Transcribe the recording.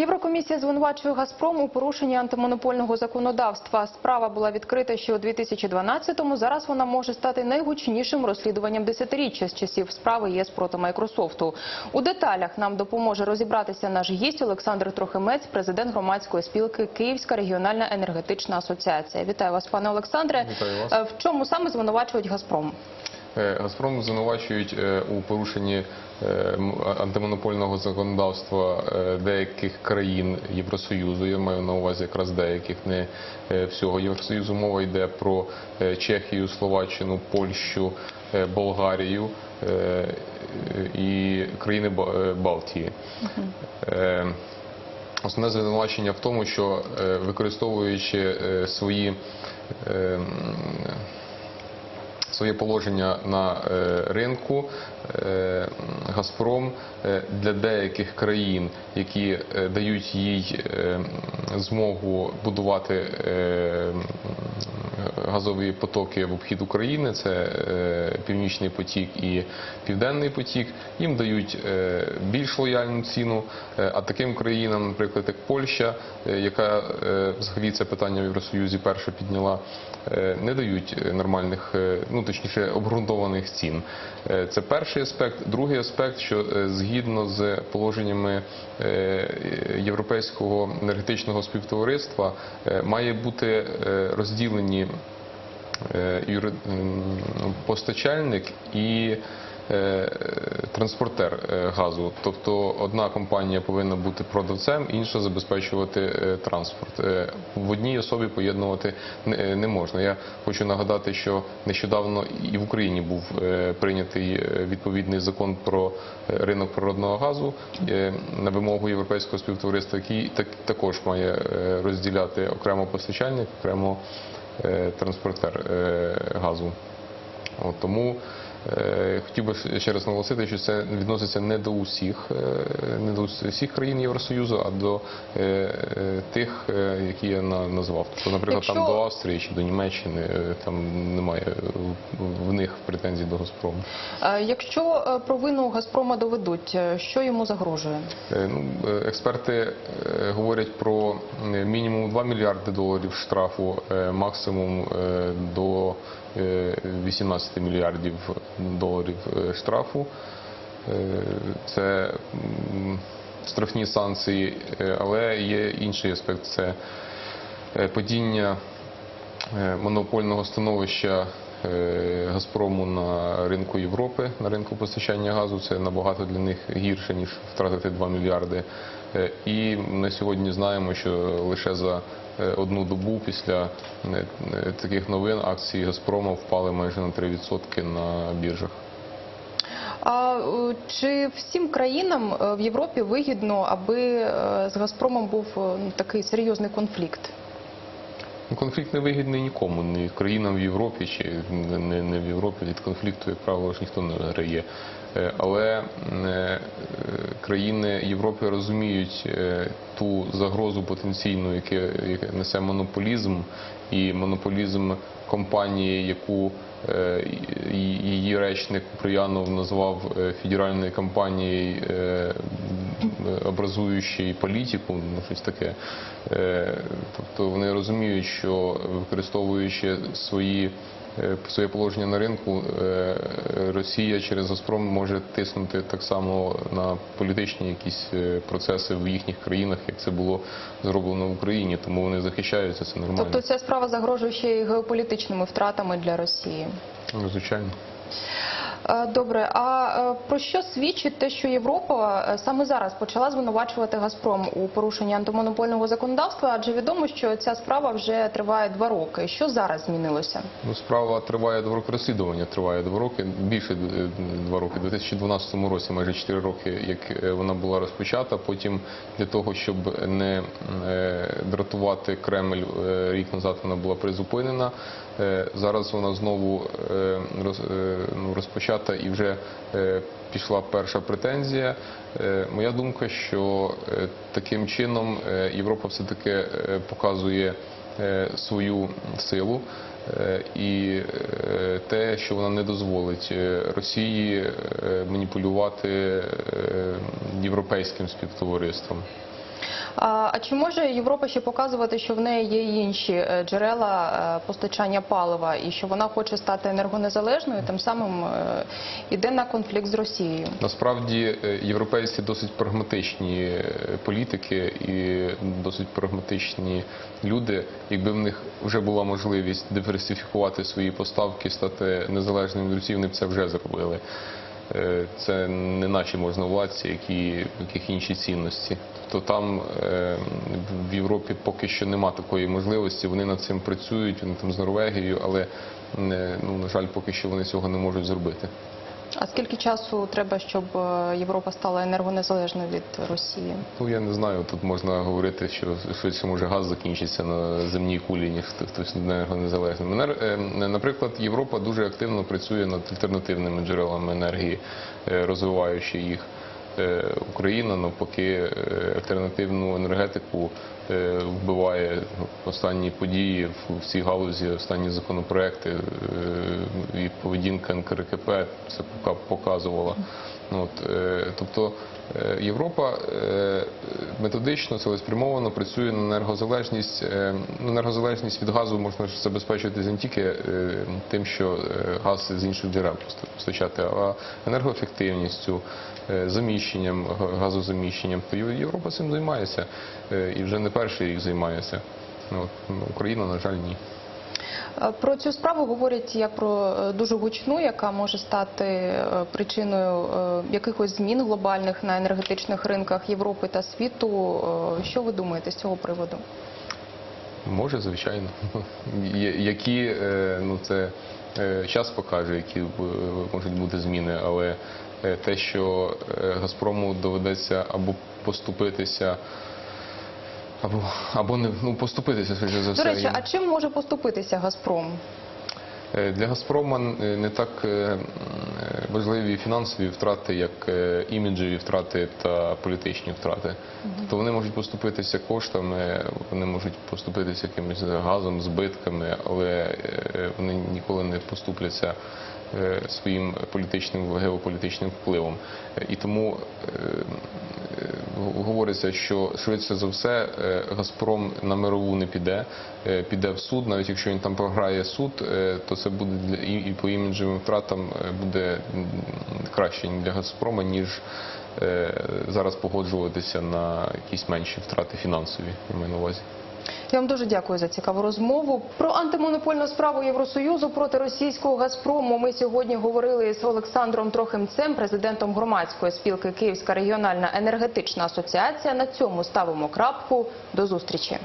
Єврокомісія звинувачує Газпром у порушенні антимонопольного законодавства. Справа була відкрита ще у 2012-му. Зараз вона може стати найгучнішим розслідуванням десятиріччя з часів справи ЄС проти Майкрософту. У деталях нам допоможе розібратися наш гість Олександр Трохимець, президент громадської спілки Київська регіональна енергетична асоціація. Вітаю вас, пане Олександре. Вітаю вас. Е, В чому саме звинувачують Газпром? Е, Газпром звинувачують е, у порушенні е, антимонопольного законодавства деяких країн Євросоюзу. Я маю на увазі якраз деяких, не всього Євросоюзу. Мова йде про Чехію, Словаччину, Польщу, Болгарію і країни Балтії. Основне звинувачення в тому, що використовуючи свої своє положення на е, ринку, е, Газпром е, для деяких країн, які дають їй змогу будувати газові потоки в обхід України, це е, Північний потік і Південний потік, їм дають е, більш лояльну ціну. Е, А таким країнам, наприклад, як Польща, яка взагалі це питання в Євросоюзі перша підняла, не дають нормальних, ну точніше обґрунтованих цін. Це перший аспект. Другий аспект, що згідно з положеннями Європейського енергетичного співтовариства має бути розділені постачальник і е, транспортер е, газу. Тобто одна компанія повинна бути продавцем, інша забезпечувати е, транспорт. Е, В одній особі поєднувати не- е, можна. Я хочу нагадати, що нещодавно і в Україні був е, прийнятий е, відповідний закон про е, ринок природного газу е, на вимогу європейського співтовариства, який також має е, розділяти окремо постачальник, окремо е, транспортер е, газу. Тому е, хотів би ще раз наголосити, що це відноситься не до усіх, е, не до всіх країн Євросоюзу, а до е, е, тих, е, які я на- назвав. Тобто, наприклад, там до Австрії чи до Німеччини е, там немає в- них претензій до Газпрому. Е, Якщо е, провину Газпрома доведуть, е, що йому загрожує? Е, Ну, е, експерти е, говорять про е, мінімум 2 мільярди доларів штрафу, е, максимум е, до е, 18 мільярдів доларів е, штрафу. Е, Це штрафні санкції, е, але є інший аспект це е, падіння е, монопольного становища е, Газпрому на ринку Європи, на ринку постачання газу. Це набагато для них гірше, ніж втратити 2 мільярди. Е, І на сьогодні знаємо, що лише за е, одну добу після е, е, таких новин акції Газпрома впали майже на 3% на біржах. А е, чи всім країнам е, в Європі вигідно, аби е, з Газпромом був е, такий серйозний конфлікт? Ну, Конфлікт не вигідний нікому, ні країнам в Європі чи не- не, в Європі від конфлікту, як правило, ж ніхто не виграє. Е, Але е, країни Європи розуміють е, ту загрозу потенційну, яке несе монополізм, і монополізм компанії, яку її речник Куприянов назвав е, федеральною кампанією образуючої політику, ну щось таке. Е, Тобто вони розуміють, що використовуючи свої е, своє положення на ринку, е, Росія через Газпром може тиснути так само на політичні якісь е, процеси в їхніх країнах, як це було зроблено в Україні. Тому вони захищаються, це нормально. Тобто ця справа загрожує ще й геополітичними втратами для Росії. Ну, звичайно. Е, Добре, а е, про що свідчить те, що Європа е, саме зараз почала звинувачувати Газпром у порушенні антимонопольного законодавства? Адже відомо, що ця справа вже триває два роки. Що зараз змінилося? Ну, справа триває два роки розслідування, триває два роки, більше два роки. У 2012 році, майже 4 роки, як вона була розпочата. Потім для того, щоб не дратувати Кремль, е, рік назад вона була призупинена. Е, Зараз вона знову е, ну, розпочата і вже пішла перша претензія. Моя думка, що таким чином Європа все-таки е, показує свою силу і те, що вона не дозволить Росії маніпулювати європейським співтовариством. А, чи може Європа ще показувати, що в неї є інші е, джерела е, постачання палива і що вона хоче стати енергонезалежною, тим самим е, іде на конфлікт з Росією? Насправді європейці досить прагматичні політики і досить прагматичні люди. Якби в них вже була можливість диверсифікувати свої поставки, стати незалежними від Росії, вони б це вже зробили. Е, Це не наші можновладці, які яких інші цінності. Тобто там е, в Європі поки що нема такої можливості. Вони над цим працюють, вони там з Норвегією, але е, ну на жаль, поки що вони цього не можуть зробити. А скільки часу треба, щоб е, Європа стала енергонезалежною від Росії? Ну я не знаю. Тут можна говорити, що швидше може газ закінчиться на земній кулі, ніж хто- хтось енергонезалежним. Енер- е, Наприклад, Європа дуже активно працює над альтернативними джерелами енергії, е, розвиваючи їх. Е, Україна навпаки е, альтернативну енергетику е, вбиває останні події в- цій галузі, останні законопроекти і поведінка НКРКП це показувала. Ну, От, е, тобто е, Європа е, методично, цілеспрямовано працює на енергозалежність. Енергозалежність від газу можна забезпечити не тільки тим, що газ з інших джерел пост- постачати, а енергоефективністю, заміщенням, газозаміщенням. То Єв- Європа цим займається і вже не перший рік займається. Ну, от, ну, Україна, на жаль, ні. Е, Про цю справу говорять як про е, дуже гучну, яка може стати е, причиною якихось змін глобальних на енергетичних ринках Європи та світу. Що ви думаєте з цього приводу? Може, звичайно. Які, ну це час покаже, які можуть бути зміни, але те, що Газпрому доведеться або поступитися, або, або не ну, поступитися, швидше за все. До речі, їм. а чим може поступитися Газпром? Е, Для Газпрома не так е, е, важливі фінансові втрати, як іміджеві втрати та політичні втрати. Тобто вони можуть поступитися коштами, вони можуть поступитися якимось газом, збитками, але вони ніколи не поступляться своїм політичним геополітичним впливом. Е, І тому е, е, говориться, що швидше за все е, Газпром на мирову не піде, е, піде в суд. Навіть якщо він там програє суд, е, то це буде для і, по іміджевим втратам е, буде краще для Газпрома, ніж е, зараз погоджуватися на якісь менші втрати фінансові. Я маю на увазі. Я вам дуже дякую за цікаву розмову. Про антимонопольну справу Євросоюзу проти російського Газпрому ми сьогодні говорили з Олександром Трохимцем, президентом громадської спілки Київська регіональна енергетична асоціація. На цьому ставимо крапку. До зустрічі.